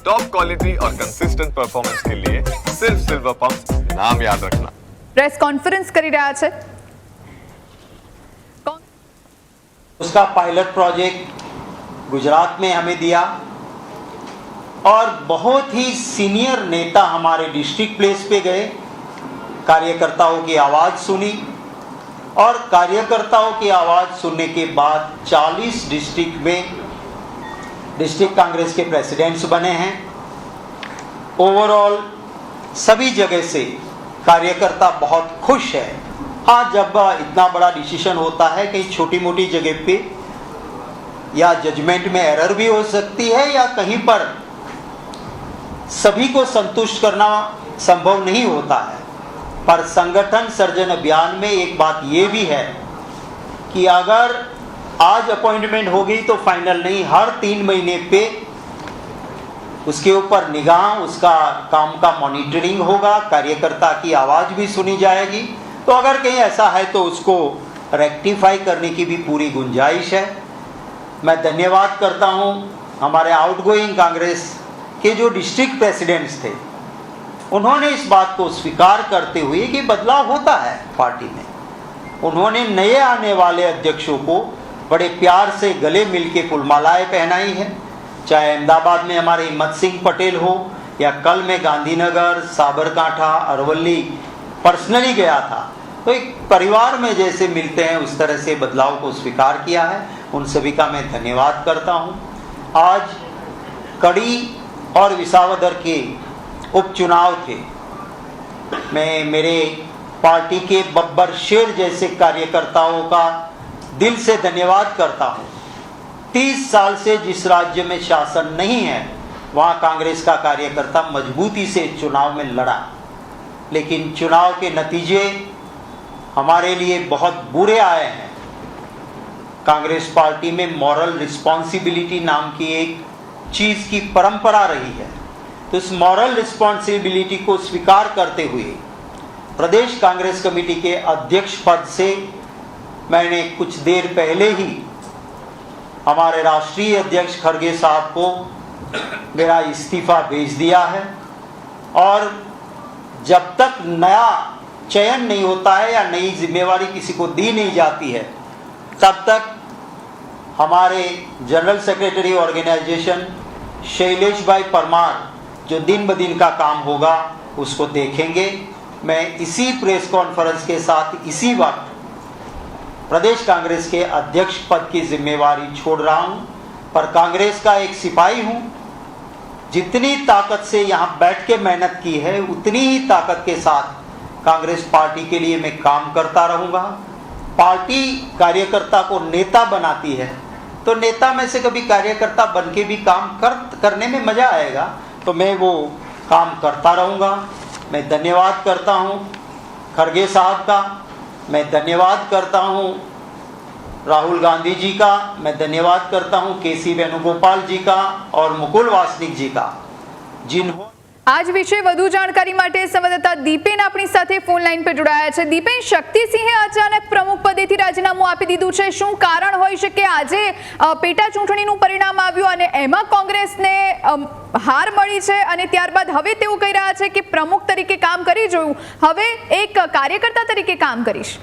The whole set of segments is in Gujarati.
टॉप क्वालिटी और कंसिस्टेंट परफॉर्मेंस के लिए सिर्फ सिल्वर पंप नाम याद रखना પ્રેસ કોન્ફરન્સ કરી રહ્યા છે કોણ- उसका पायलट प्रोजेक्ट गुजरात में हमें दिया और बहुत ही सीनियर नेता हमारे डिस्ट्रिक्ट प्लेस पे गए कार्यकर्ताओं की आवाज़ सुनी और कार्यकर्ताओं की आवाज़ सुनने के बाद 40 डिस्ट्रिक्ट में डिस्ट्रिक्ट कांग्रेस के प्रेसिडेंट्स बने हैं। ओवरऑल सभी जगह से कार्यकर्ता बहुत खुश है। हाँ जब इतना बड़ा डिसीज़न होता है कहीं छोटी मोटी जगह पे, या जजमेंट में एरर भी हो सकती है या कहीं पर, सभी को संतुष्ट करना संभव नहीं होता है। पर संगठन सर्जन अभियान में एक बात ये भी है कि अगर आज अपॉइंटमेंट हो गई तो फाइनल नहीं, हर तीन महीने पे उसके ऊपर निगाह, उसका काम का मॉनिटरिंग होगा, कार्यकर्ता की आवाज़ भी सुनी जाएगी। तो अगर कहीं ऐसा है तो उसको रेक्टिफाई करने की भी पूरी गुंजाइश है। मैं धन्यवाद करता हूँ हमारे आउटगोइंग कांग्रेस के जो डिस्ट्रिक्ट प्रेसिडेंट्स थे, उन्होंने इस बात को स्वीकार करते हुए कि बदलाव होता है पार्टी में। उन्होंने नए आने वाले अध्यक्षों को बड़े प्यार से गले मिल के फुलमालाएँ पहनाई हैं। चाहे अहमदाबाद में हमारे हिम्मत सिंह पटेल हो, या कल मैं गांधीनगर, साबरकांठा अरवली पर्सनली गया था तो एक परिवार में जैसे मिलते हैं, उस तरह से बदलाव को स्वीकार किया है। उन सभी का मैं धन्यवाद करता हूँ। आज कड़ी और विसावदर के उपचुनाव थे। मैं, मेरे पार्टी के बब्बर शेर जैसे कार्यकर्ताओं का दिल से धन्यवाद करता हूँ। तीस साल से जिस राज्य में शासन नहीं है, वहाँ कांग्रेस का कार्यकर्ता मजबूती से चुनाव में लड़ा। लेकिन चुनाव के नतीजे हमारे लिए बहुत बुरे आए हैं। कांग्रेस पार्टी में मॉरल रिस्पॉन्सिबिलिटी नाम की एक चीज़ की परंपरा रही है। तो इस मॉरल रिस्पॉन्सिबिलिटी को स्वीकार करते हुए प्रदेश कांग्रेस कमेटी के अध्यक्ष पद से मैंने कुछ देर पहले ही हमारे राष्ट्रीय अध्यक्ष खड़गे साहब को मेरा इस्तीफा भेज दिया है और जब तक नया चयन नहीं होता है या नई जिम्मेवारी किसी को दी नहीं जाती है, तब तक हमारे जनरल सेक्रेटरी ऑर्गेनाइजेशन शैलेश भाई परमार जो दिन ब दिन का काम होगा, उसको देखेंगे। मैं इसी प्रेस कॉन्फ्रेंस के साथ इसी वक्त प्रदेश कांग्रेस के अध्यक्ष पद की जिम्मेवारी छोड़ रहा हूँ, पर कांग्रेस का एक सिपाही हूँ। जितनी ताकत से यहाँ बैठ के मेहनत की है, उतनी ही ताकत के साथ कांग्रेस पार्टी के लिए मैं काम करता रहूँगा। पार्टी कार्यकर्ता को नेता बनाती है तो नेता में से कभी कार्यकर्ता बन के भी काम कर, करने में मज़ा आएगा तो मैं वो काम करता रहूँगा। मैं धन्यवाद करता हूँ खड़गे साहब का। मैं धन्यवाद करता हूँ राहुल गांधी जी का मैं धन्यवाद करता हूँ के सी वेणुगोपाल जी का और मुकुल वासनिक जी का जिन्होंने આજ વિશે વધુ જાણકારી માટે સંવાદદાતા દીપેન આપણી સાથે ફોન લાઈન પર જોડાયા છે. દીપેન, શક્તિસિંહે અચાનક પ્રમુખ પદેથી રાજીનામું આપી દીધું છે. શું કારણ હોઈ શકે આજે પેટા ચૂંટણીનું પરિણામ આવ્યું અને એમાં કોંગ્રેસને હાર મળી છે અને ત્યારબાદ હવે તેવું કહી રહ્યા છે કે પ્રમુખ તરીકે કામ કરી જોયું. હવે એક કાર્યકર્તા તરીકે કામ કરીશ.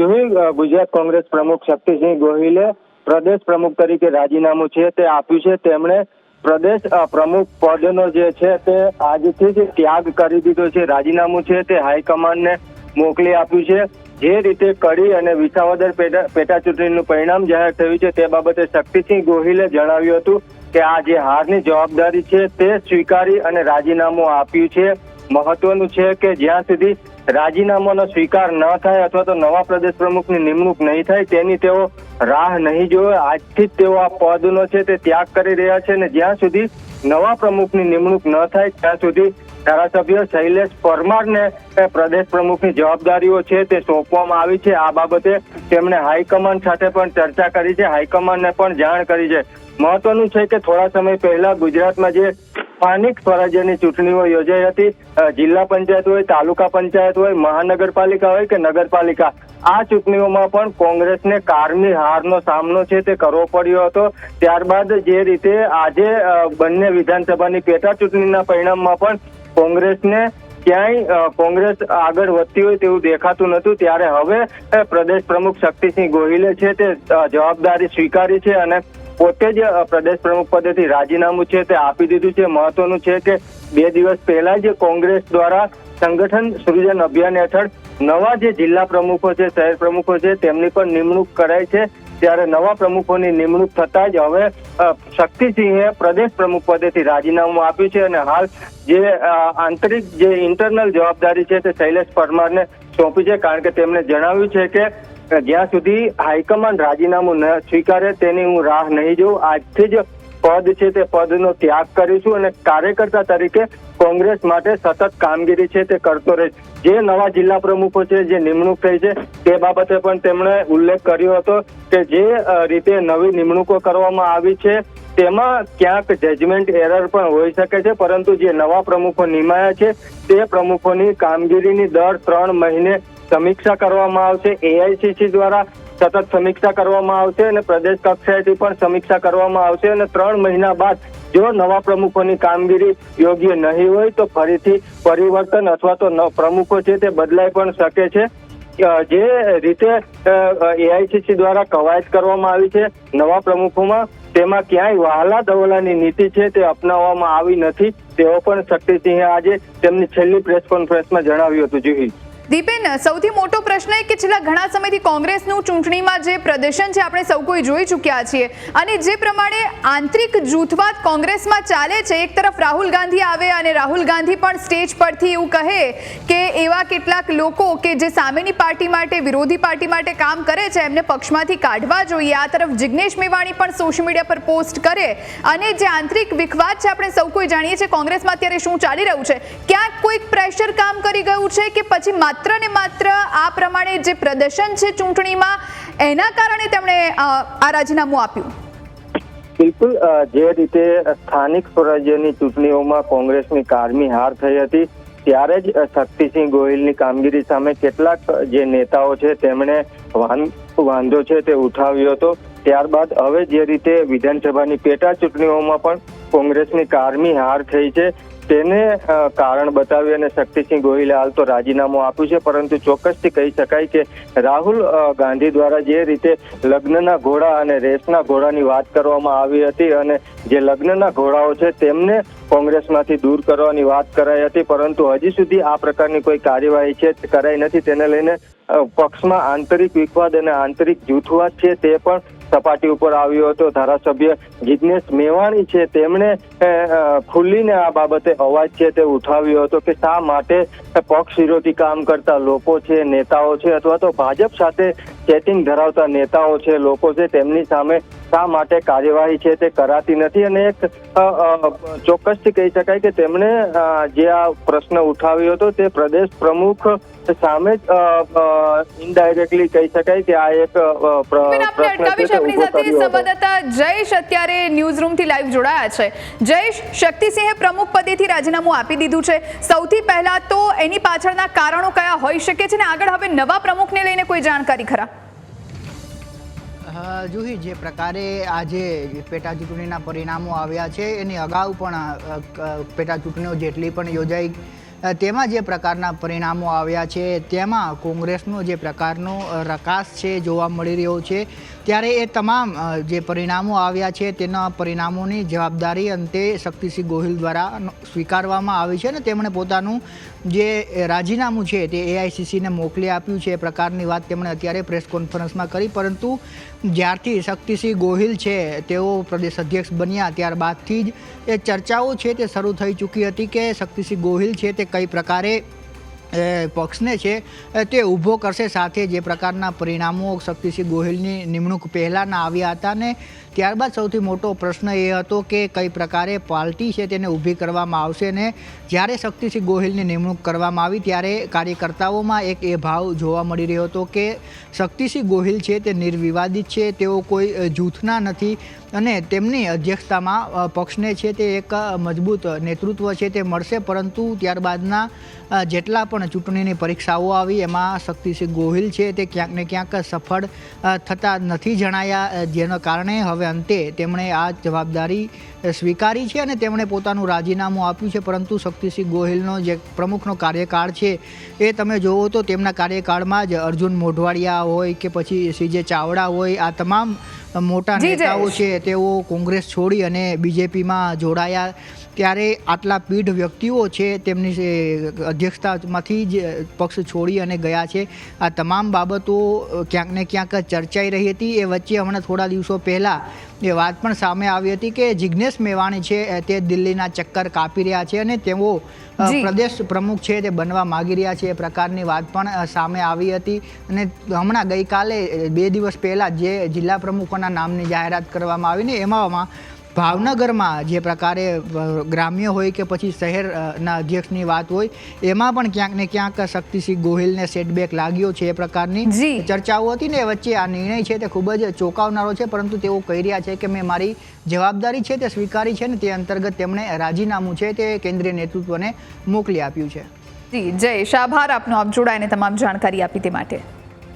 જોયું ગુજરાત કોંગ્રેસ પ્રમુખ શક્તિસિંહ ગોહિલે પ્રદેશ પ્રમુખ તરીકે રાજીનામું છે, તે આપ્યું છે. તેમણે પ્રદેશ પ્રમુખ પદનો જે છે તે આજથી જ ત્યાગ કરી દીધો છે, રાજીનામું છે તે હાઈકમાન્ડને મોકલી આપ્યું છે. જે રીતે કડી અને વિસાવદર પેટા ચૂંટણીનું પરિણામ જાહેર થયું છે તે બાબતે શક્તિસિંહ ગોહિલે જણાવ્યું હતું કે આ જે હારની જવાબદારી છે તે સ્વીકારી અને રાજીનામું આપ્યું છે. મહત્વનું છે કે જ્યાં સુધી રાજીનામાનો સ્વીકાર ન થાય અથવા તો નવા પ્રદેશ પ્રમુખની નિમણૂક નહીં થાય, તેની તેઓ રાહ નહીં જોવે. આજથી જ તેઓ આ પદનો છે તે ત્યાગ કરી રહ્યા છે અને જ્યાં સુધી નવા પ્રમુખની નિમણૂક ન થાય, ત્યાં સુધી ધારાસભ્ય શૈલેષ પરમારને પ્રદેશ પ્રમુખની જવાબદારીઓ છે તે સોંપવામાં આવી છે. આ બાબતે તેમણે હાઈકમાન્ડ સાથે પણ ચર્ચા કરી છે. હાઈકમાન્ડને પણ જાણ કરી છે. મહત્વનું છે કે થોડા સમય પહેલા ગુજરાતમાં જે સ્થાનિક સ્વરાજ્યની ચૂંટણીઓ યોજાઈ હતી. જિલ્લા પંચાયત હોય, તાલુકા પંચાયત હોય, મહાનગરપાલિકા હોય કે નગરપાલિકા. આ ચૂંટણીઓમાં પણ કોંગ્રેસને કારમી હારનો સામનો છે તે કરવો પડ્યો હતો. ત્યારબાદ જે રીતે આજે બંને વિધાનસભાની પેટા ચૂંટણીના પરિણામમાં પણ કોંગ્રેસને ક્યાંય કોંગ્રેસ આગળ વધતી હોય તેવું દેખાતું નતું ત્યારે હવે પ્રદેશ પ્રમુખ શક્તિસિંહ ગોહિલે છે તે જવાબદારી સ્વીકારી છે અને પોતે જ પ્રદેશ પ્રમુખ પદેથી રાજીનામું છે, તે આપી દીધું છે. મહત્વનું છે કે બે દિવસ પહેલા જ કોંગ્રેસ દ્વારા સંગઠન સૃજન અભિયાન હેઠળ નવા જે જિલ્લા પ્રમુખો છે, શહેર પ્રમુખો છે, તેમની પણ નિમણૂક કરાઈ છે. ત્યારે નવા પ્રમુખોની નિમણૂક થતા જ હવે શક્તિસિંહે પ્રદેશ પ્રમુખ પદેથી રાજીનામું આપ્યું છે અને હાલ જે આંતરિક જે ઇન્ટરનલ જવાબદારી છે તે શૈલેષ પરમારને સોંપી છે. કારણ કે તેમણે જણાવ્યું છે કે જ્યાં સુધી હાઈકમાન્ડ રાજીનામું ન સ્વીકારે તેની હું રાહ નહીં જોઉં, આજથી જ પદ છે તે પદનો ત્યાગ કરીશું અને કાર્યકર્તા તરીકે કોંગ્રેસ માટે સતત કામગીરી છે તે કરતો રહે જે નવા જિલ્લા પ્રમુખો છે, જે નિમણૂક થઈ છે, તે બાબતે પણ તેમણે ઉલ્લેખ કર્યો હતો કે જે રીતે નવી નિમણૂકો કરવામાં આવી છે, તેમાં ક્યાંક જજમેન્ટ એરર પણ હોઈ શકે છે, પરંતુ જે નવા પ્રમુખો નિમાયા છે, તે પ્રમુખોની કામગીરીની દર ત્રણ મહિને સમીક્ષા કરવામાં આવશે. એઆઈસીસી દ્વારા સતત સમીક્ષા કરવામાં આવશે અને પ્રદેશ કક્ષાએથી પણ સમીક્ષા કરવામાં આવશે અને ત્રણ મહિના બાદ જો નવા પ્રમુખોની કામગીરી યોગ્ય નહીં હોય તો ફરીથી પરિવર્તન અથવા તો પ્રમુખો છે તે બદલાઈ પણ શકે છે. જે રીતે એઆઈસીસી દ્વારા કવાયત કરવામાં આવી છે, નવા પ્રમુખોમાં તેમાં ક્યાંય વહાલા દવલાની નીતિ છે તે અપનાવવામાં આવી નથી. તેઓ પણ શક્તિસિંહે આજે તેમની છેલ્લી પ્રેસ કોન્ફરન્સમાં જણાવ્યું હતું. જી દીપેન, સૌથી મોટો પ્રશ્ન એ કે છેલ્લા ઘણા સમયથી કોંગ્રેસનું ચૂંટણીમાં જે પ્રદર્શન છે, આપણે સૌ કોઈ જોઈ ચૂક્યા છીએ. અને જે પ્રમાણે આંતરિક જૂથવાદ કોંગ્રેસમાં ચાલે છે, એક તરફ રાહુલ ગાંધી આવે અને રાહુલ ગાંધી પણ સ્ટેજ પરથી એવું કહે કે એવા કેટલાક લોકો કે જે સામેની પાર્ટી માટે, વિરોધી પાર્ટી માટે કામ કરે છે, એમને પક્ષમાંથી કાઢવા જોઈએ. આ તરફ જિગ્નેશ મેવાણી પણ સોશિયલ મીડિયા પર પોસ્ટ કરે અને જે આંતરિક વિખવાદ છે, આપણે સૌ કોઈ જાણીએ છીએ કોંગ્રેસમાં અત્યારે શું ચાલી રહ્યું છે. ક્યાંક કોઈક પ્રેશર કામ કરી ગયું છે કે પછી માત્ર ને માત્ર આ પ્રમાણે જે પ્રદર્શન છે ચૂંટણીમાં, એના કારણે તેમણે આ રાજીનામું આપ્યું. બિલકુલ જે રીતે સ્થાનિક સ્વરાજ્યની ચૂંટણીઓમાં કોંગ્રેસની કારમી હાર થઈ હતી, ત્યારે જ શક્તિસિંહ ગોહિલની કામગીરી સામે કેટલાક જે નેતાઓ છે તેમણે વાંધો છે તે ઉઠાવ્યો હતો. ત્યારબાદ હવે જે રીતે વિધાનસભાની પેટા ચૂંટણીઓમાં પણ કોંગ્રેસની કારમી હાર થઈ છે તેને કારણ બતાવી અને શક્તિસિંહ ગોહિલે હાલ તો રાજીનામું આપ્યું છે, પરંતુ ચોક્કસથી કહી શકાય કે રાહુલ ગાંધી દ્વારા જે રીતે લગ્નના ઘોડા અને રેસના ઘોડાની વાત કરવામાં આવી હતી અને જે લગ્નના ઘોડાઓ છે તેમને કોંગ્રેસમાંથી દૂર કરવાની વાત કરાઈ હતી, પરંતુ હજી સુધી આ પ્રકારની કોઈ કાર્યવાહી છે કરાઈ નથી. તેને લઈને પક્ષમાં આંતરિક વિખવાદ અને આંતરિક જૂથવાદ છે તે પણ સપાટી ઉપર આવ્યો હતો. ધારાસભ્ય જિજ્ઞેશ મેવાણી છે. તેમણે ખુલ્લીને આ બાબતે અવાજ છે તે ઉઠાવ્યો હતો કે શા માટે પક્ષ વિરોધી કામ કરતા લોકો છે, નેતાઓ છે અથવા તો ભાજપ સાથે ચેટિંગ ધરાવતા નેતાઓ છે, લોકો છે, તેમની સામે શા માટે કાર્યવાહી છે તે કરાતી નથી અને એક ચોક્કસથી કહી શકાય કે તેમણે જે આ પ્રશ્ન ઉઠાવ્યો હતો તે પ્રદેશ પ્રમુખ સામે જ ઇનડાયરેક્ટલી કહી શકાય કે આ એક પ્રશ્ન સંવાદદાતા જયેશ અત્યારે ન્યૂઝ રૂમથી લાઈવ જોડાયા છે. જયેશ શક્તિસિંહે પ્રમુખ પદેથી રાજીનામું આપી દીધું છે. સૌથી પહેલા તો એની પાછળના કારણો કયા હોઈ શકે છે ને આગળ હવે નવા પ્રમુખને લઈને કોઈ જાણકારી ખરા? જુહી જે પ્રકારે આજે પેટા ચૂંટણીના પરિણામો આવ્યા છે, એની અગાઉ પણ પેટા ચૂંટણીઓ જેટલી પણ યોજાઈ તેમાં જે પ્રકારના પરિણામો આવ્યા છે, તેમાં કોંગ્રેસનો જે પ્રકારનો રકાસ છે, જોવા મળી રહ્યો છે ત્યારે એ તમામ જે પરિણામો આવ્યા છે તેના પરિણામોની જવાબદારી અંતે શક્તિસિંહ ગોહિલ દ્વારા સ્વીકારવામાં આવી છે અને તેમણે પોતાનું જે રાજીનામું છે તે એઆઈસીસીને મોકલી આપ્યું છે એ પ્રકારની વાત તેમણે અત્યારે પ્રેસ કોન્ફરન્સમાં કરી. પરંતુ જ્યારથી શક્તિસિંહ ગોહિલ છે, તેઓ પ્રદેશ અધ્યક્ષ બન્યા ત્યારબાદથી જ એ ચર્ચાઓ છે તે શરૂ થઈ ચૂકી હતી કે શક્તિસિંહ ગોહિલ છે તે કઈ પ્રકારે પક્ષને છે તે ઊભો કરશે સાથે જે પ્રકારના પરિણામો શક્તિસિંહ ગોહિલની નિમણૂક પહેલાંના આવ્યા હતા ને ત્યારબાદ સૌથી મોટો પ્રશ્ન એ હતો કે કઈ પ્રકારે પાર્ટી છે તેને ઊભી કરવામાં આવશે ને જ્યારે શક્તિસિંહ ગોહિલની નિમણૂક કરવામાં આવી ત્યારે કાર્યકર્તાઓમાં એક એ ભાવ જોવા મળી રહ્યો હતો કે શક્તિસિંહ ગોહિલ છે તે નિર્વિવાદિત છે, તેઓ કોઈ જૂથના નથી અને તેમની અધ્યક્ષતામાં પક્ષને છે તે એક મજબૂત નેતૃત્વ છે તે મળશે. પરંતુ ત્યારબાદના જેટલા પણ ચૂંટણીની પરીક્ષાઓ આવી, એમાં શક્તિસિંહ ગોહિલ છે તે ક્યાંક ને ક્યાંક સફળ થતા નથી જણાયા જેના કારણે હવે અંતે તેમણે આ જવાબદારી સ્વીકારી છે અને તેમણે પોતાનું રાજીનામું આપ્યું છે. પરંતુ શક્તિસિંહ ગોહિલનો જે પ્રમુખનો કાર્યકાળ છે એ તમે જોવો તો તેમના કાર્યકાળમાં જ અર્જુન મોઢવાડિયા હોય કે પછી સીજે ચાવડા હોય, આ તમામ મોટા નેતાઓ છે તેઓ કોંગ્રેસ છોડી અને બીજેપીમાં જોડાયા. ત્યારે આટલા પીઢ વ્યક્તિઓ છે તેમની અધ્યક્ષતામાંથી જ પક્ષ છોડી અને ગયા છે. આ તમામ બાબતો ક્યાંક ને ક્યાંક ચર્ચાઈ રહી હતી. એ વચ્ચે હમણાં થોડા દિવસો પહેલાં એ વાત પણ સામે આવી હતી કે જિજ્ઞેશ મેવાણી છે તે દિલ્હીના ચક્કર કાપી રહ્યા છે અને તેઓ પ્રદેશ પ્રમુખ છે તે બનવા માગી રહ્યા છે. એ પ્રકારની વાત પણ સામે આવી હતી. અને હમણાં ગઈકાલે બે દિવસ પહેલાં જે જિલ્લા પ્રમુખોના નામની જાહેરાત કરવામાં આવીને એમાં ભાવનગરમાં જે પ્રકારે ગ્રામ્ય હોય કે પછી શહેરના અધ્યક્ષની વાત હોય એમાં પણ ક્યાંક ને ક્યાંક શક્તિસિંહ ગોહિલને સેટબેક લાગ્યો છે એ પ્રકારની ચર્ચાઓ હતી ને એ વચ્ચે આ નિર્ણય છે તે ખૂબ જ ચોંકાવનારો છે પરંતુ તેઓ કહી રહ્યા છે કે મેં મારી જવાબદારી છે તે સ્વીકારી છે ને તે અંતર્ગત તેમણે રાજીનામું છે તે કેન્દ્રીય નેતૃત્વને મોકલી આપ્યું છે. જી શાભાર આપનો આપ જોડાઈને તમામ જાણકારી આપી તે માટે.